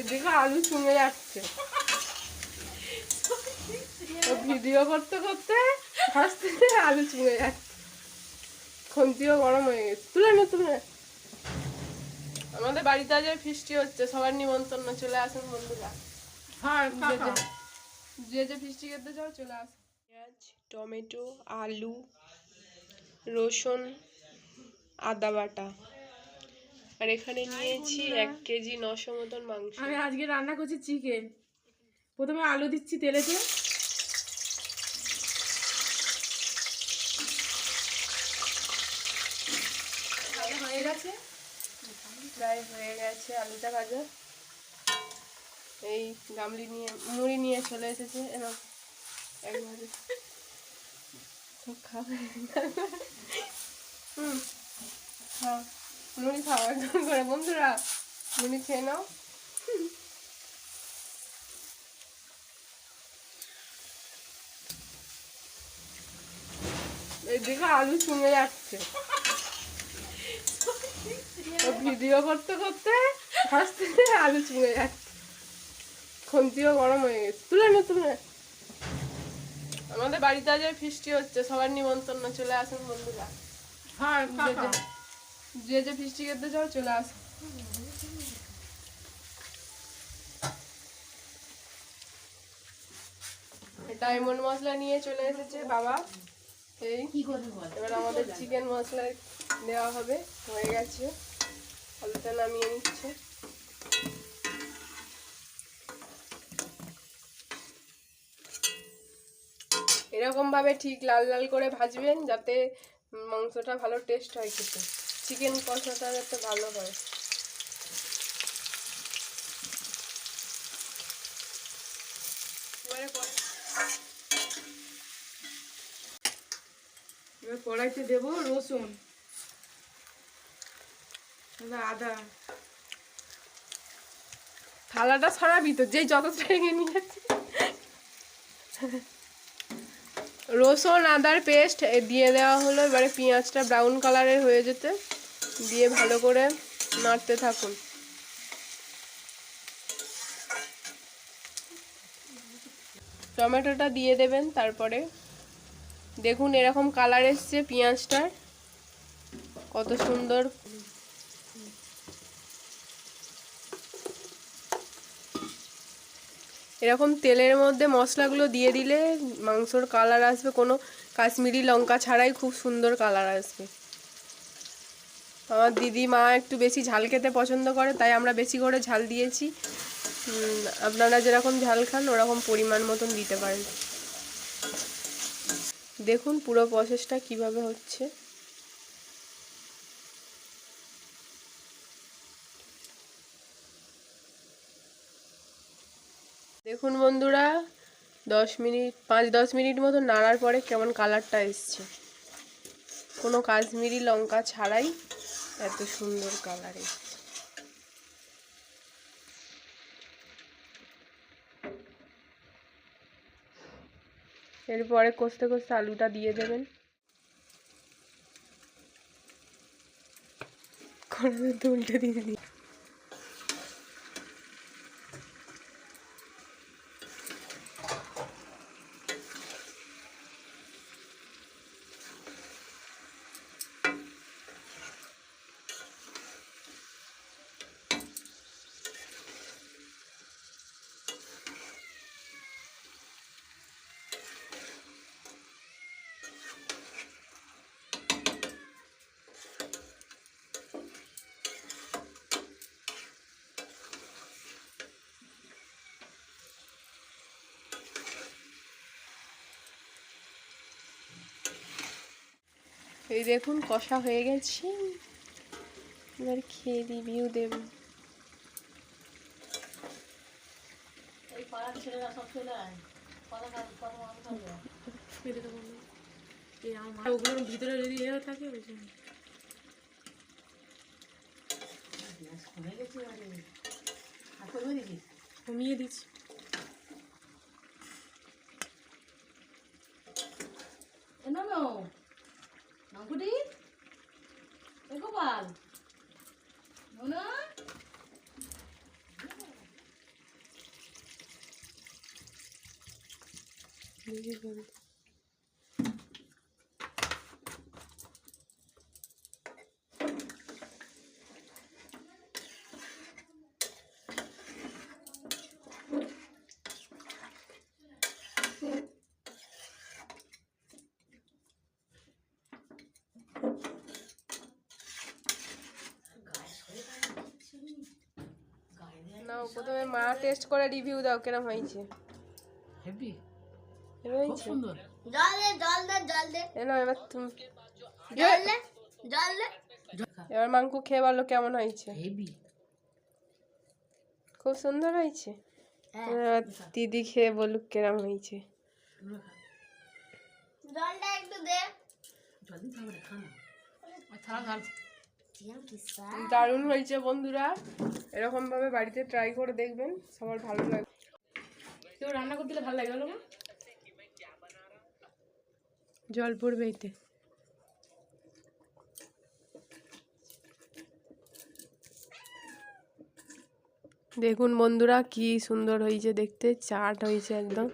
এদিকে আলু চুঙে যাচ্ছে। ভিডিও করতে করতে হাসতে আলু চুঙে যাচ্ছে। খন্তিও গরম হয়ে গেছে। তুলে নে তুলে আমাদের বাড়িতে আজ ফিস্টি হচ্ছে সবার নিমন্ত্রণ চলে আসেন বন্ধুরা। হ্যাঁ যে যে- যে যে ফিস্টি খেতে চাও চলে আস পেঁয়াজ টমেটো আলু রসুন আদা বাটা। আর এখানে নিয়েছি এক কেজি নশো মতন মাংস। আমি আজকে রান্না করছি চিকেন। প্রথমে আলু দিচ্ছি তেলেতে। হয়ে গেছে। প্রায় হয়ে গেছে আলুটা ভাজা। এই গামলি নিয়ে মুড়ি নিয়ে চলে এসেছে। এরকম একবারে সব খাবে। হুম খাও। মুড়ি খাও একদম করে বন্ধুরা খেয়ে নাও এদিকে আলু চুঙে যাচ্ছে ভিডিও করতে করতে হাসতে আলু চুঙে যাচ্ছে খন্তিও গরম হয়ে গেছে তুলে নে তুলে আমাদের বাড়িতে আজ ফিস্টি হচ্ছে। সবার নিমন্ত্রণ চলে আসেন বন্ধুরা। হ্যাঁ যে যে- ফিস্টি খেতে চাও চলে আস। ডায়মন্ড মশলা নিয়ে চলে এসেছে বাবা। এই কি করবি বল? এবার আমাদের চিকেন মশলা দেওয়া হবে। হয়ে গেছে। আলুটা নামিয়ে নিচ্ছে। এরকম ভাবে ঠিক লাল লাল করে ভাজবেন যাতে মাংসটা ভালো টেস্ট হয় খেতে। চিকেন কষাটা যাতে ভালো হয়। এবার কড়াইতে দেবো রসুন। আদা। থালাটা সরাবি তো, যেই যত রেখে নিয়ে রসুন, আদার পেস্ট দিয়ে দেওয়া হলো, এবারে পেঁয়াজটা ব্রাউন কালারের হয়ে যেতে। দিয়ে ভালো করে নাড়তে থাকুন। টমেটোটা দিয়ে দেবেন, তারপরে দেখুন এরকম কালার এসছে পেঁয়াজটার। কত সুন্দর। এরকম তেলের মধ্যে মশলাগুলো দিয়ে দিলে মাংসর কালার আসবে, কোনো কাশ্মীরি লঙ্কা ছাড়াই খুব সুন্দর কালার আসবে। আমার দিদি, মা একটু বেশি ঝাল খেতে পছন্দ করে, তাই আমরা বেশি করে ঝাল দিয়েছি। আপনারা যেরকম ঝাল খান, ওরকম পরিমাণ মতন দিতে পারেন। দেখুন পুরো প্রসেসটা কীভাবে হচ্ছে। দেখুন বন্ধুরা, দশ মিনিট, পাঁচ, দশ মিনিট মতো নাড়ার পরে কেমন কালারটা এসছে। কোনো কাশ্মীরি লঙ্কা ছাড়াই এত সুন্দর কালার এরপরে কষতে কষতে আলুটা দিয়ে দেবেন। কড়াইতে দুলটা দিয়ে দিই এই দেখুন কষা হয়ে গেছে। এবার খেয়ে রিভিউ দেব। ওগুলোর ভিতরে যদি এ থাকে ওই জন্য। কমিয়ে দিচ্ছি। খুঁড়ি গোপাল মনে Thank you. প্রথমে মা টেস্ট করে রিভিউ দাও কেরম হয়েছে? হেভি এবার খুব সুন্দর। জল দে জল দে জল দে। এলো এবার তুমি জল দে জল দে। এবার মাংকু খেয়ে বলো কেমন হয়েছে? হেভি খুব সুন্দর হয়েছে? এবার দিদি খেয়ে বলুক কেরম হয়েছে। জলটা একটু দে। ঢাল দারুণ হয়েছে বন্ধুরা। এরকম ভাবে বাড়িতে ট্রাই করে দেখবেন সবার ভালো লাগবে। তো রান্না করতে ভালো লাগে বলো মা। জল পড়বে এতে। দেখুন বন্ধুরা কি সুন্দর হয়েছে দেখতে চাট হয়েছে একদম।